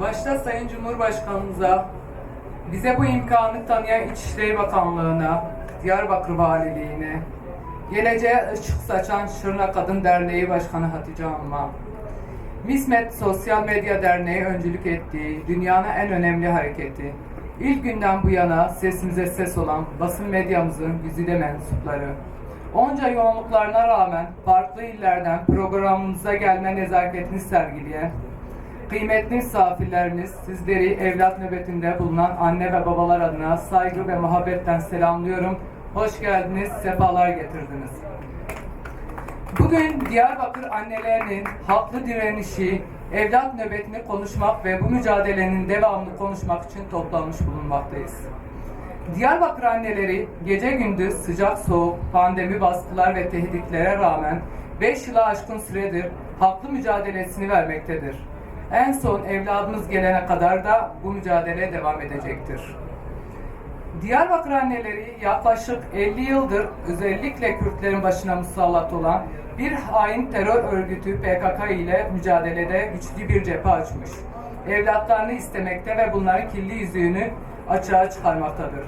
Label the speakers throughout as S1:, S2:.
S1: Başta Sayın Cumhurbaşkanımıza, bize bu imkanı tanıyan İçişleri Bakanlığı'na, Diyarbakır Valiliğine, Geleceğe Işık Saçan Şırna Kadın Derneği Başkanı Hatice Hanım'a, Mismet Sosyal Medya Derneği öncülük ettiği dünyanın en önemli hareketi, ilk günden bu yana sesimize ses olan basın medyamızın güzide mensupları, onca yoğunluklarına rağmen farklı illerden programımıza gelme nezaketini sergileyen, Kıymetli misafirlerimiz, sizleri evlat nöbetinde bulunan anne ve babalar adına saygı ve muhabbetten selamlıyorum. Hoş geldiniz, sefalar getirdiniz. Bugün Diyarbakır annelerinin haklı direnişi, evlat nöbetini konuşmak ve bu mücadelenin devamını konuşmak için toplanmış bulunmaktayız. Diyarbakır anneleri gece gündüz sıcak soğuk, pandemi baskılar ve tehditlere rağmen 5 yıla aşkın süredir haklı mücadelesini vermektedir. En son evladımız gelene kadar da bu mücadele devam edecektir. Diyarbakır anneleri yaklaşık 50 yıldır özellikle Kürtlerin başına musallat olan bir hain terör örgütü PKK ile mücadelede güçlü bir cephe açmış. Evlatlarını istemekte ve bunların kirli yüzüğünü açığa çıkarmaktadır.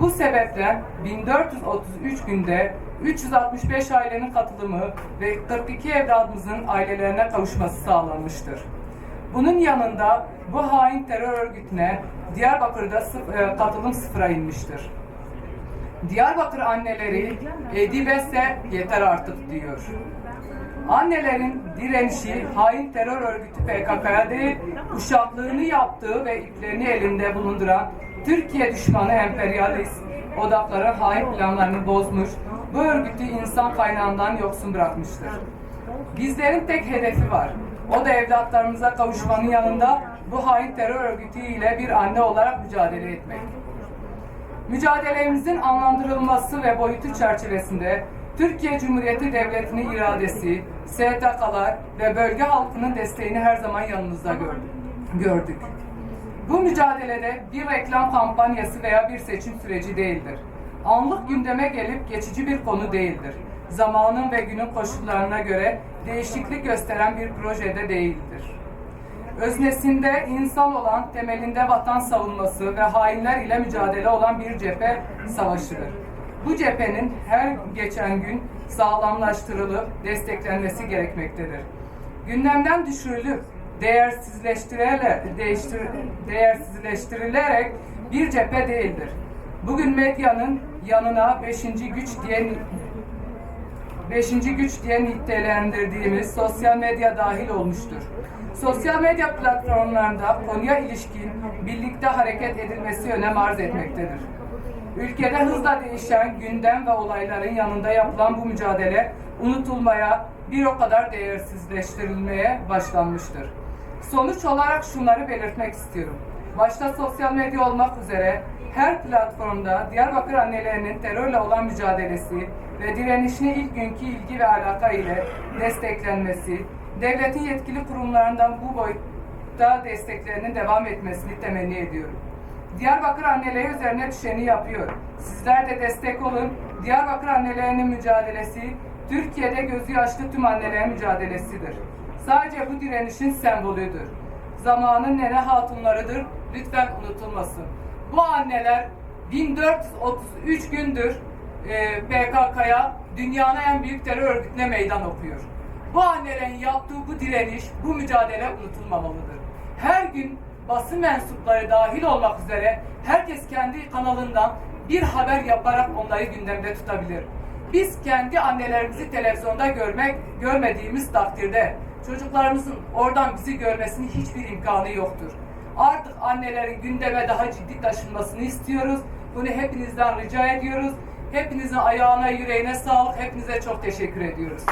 S1: Bu sebeple 1433 günde 365 ailenin katılımı ve 42 evladımızın ailelerine kavuşması sağlanmıştır. Bunun yanında bu hain terör örgütüne Diyarbakır'da e, katılım sıfıra inmiştir. Diyarbakır anneleri edibese yeter artık diyor. Annelerin direnişi hain terör örgütü PKK'ya değil, uşaklığını yaptığı ve iplerini elinde bulunduran Türkiye düşmanı emperyalist odakların hain planlarını bozmuş, bu örgütü insan kaynağından yoksun bırakmıştır. Bizlerin tek hedefi var. O da evlatlarımıza kavuşmanın yanında bu hain terör örgütü ile bir anne olarak mücadele etmek. Mücadelemizin anlandırılması ve boyutu çerçevesinde Türkiye Cumhuriyeti Devleti'nin iradesi, STK'lar ve bölge halkının desteğini her zaman yanımızda gördük. Bu mücadelede bir reklam kampanyası veya bir seçim süreci değildir. Anlık gündeme gelip geçici bir konu değildir. Zamanın ve günün koşullarına göre değişiklik gösteren bir projede değildir. Öznesinde insan olan, temelinde vatan savunması ve hainler ile mücadele olan bir cephe savaşıdır. Bu cephenin her geçen gün sağlamlaştırılıp desteklenmesi gerekmektedir. Gündemden düşürülüp değersizleştirilerek, değersizleştirilerek bir cephe değildir. Bugün medyanın yanına beşinci güç diye beşinci güç diye nitelendirdiğimiz sosyal medya dahil olmuştur. Sosyal medya platformlarında konuya ilişkin birlikte hareket edilmesi önem arz etmektedir. Ülkede hızla değişen gündem ve olayların yanında yapılan bu mücadele unutulmaya, bir o kadar değersizleştirilmeye başlanmıştır. Sonuç olarak şunları belirtmek istiyorum. Başta sosyal medya olmak üzere her platformda Diyarbakır annelerinin terörle olan mücadelesi ve direnişini ilk günkü ilgi ve alaka ile desteklenmesi, devletin yetkili kurumlarından bu boyutta desteklerinin devam etmesini temenni ediyorum. Diyarbakır anneleri üzerine düşeni yapıyor. Sizler de destek olun. Diyarbakır annelerinin mücadelesi Türkiye'de gözü yaşlı tüm annelerin mücadelesidir. Sadece bu direnişin sembolüdür. Zamanın nene hatunlarıdır. Lütfen unutulmasın. Bu anneler 1433 gündür e, PKK'ya dünyanın en büyük terör örgütüne meydan okuyor. Bu annelerin yaptığı bu direniş, bu mücadele unutulmamalıdır. Her gün basın mensupları dahil olmak üzere herkes kendi kanalından bir haber yaparak onları gündemde tutabilir. Biz kendi annelerimizi televizyonda görmek görmediğimiz takdirde çocuklarımızın oradan bizi görmesinin hiçbir imkanı yoktur. Artık annelerin gündeme daha ciddi taşınmasını istiyoruz. Bunu hepinizden rica ediyoruz. Hepinizin ayağına, yüreğine sağlık. Hepinize çok teşekkür ediyoruz.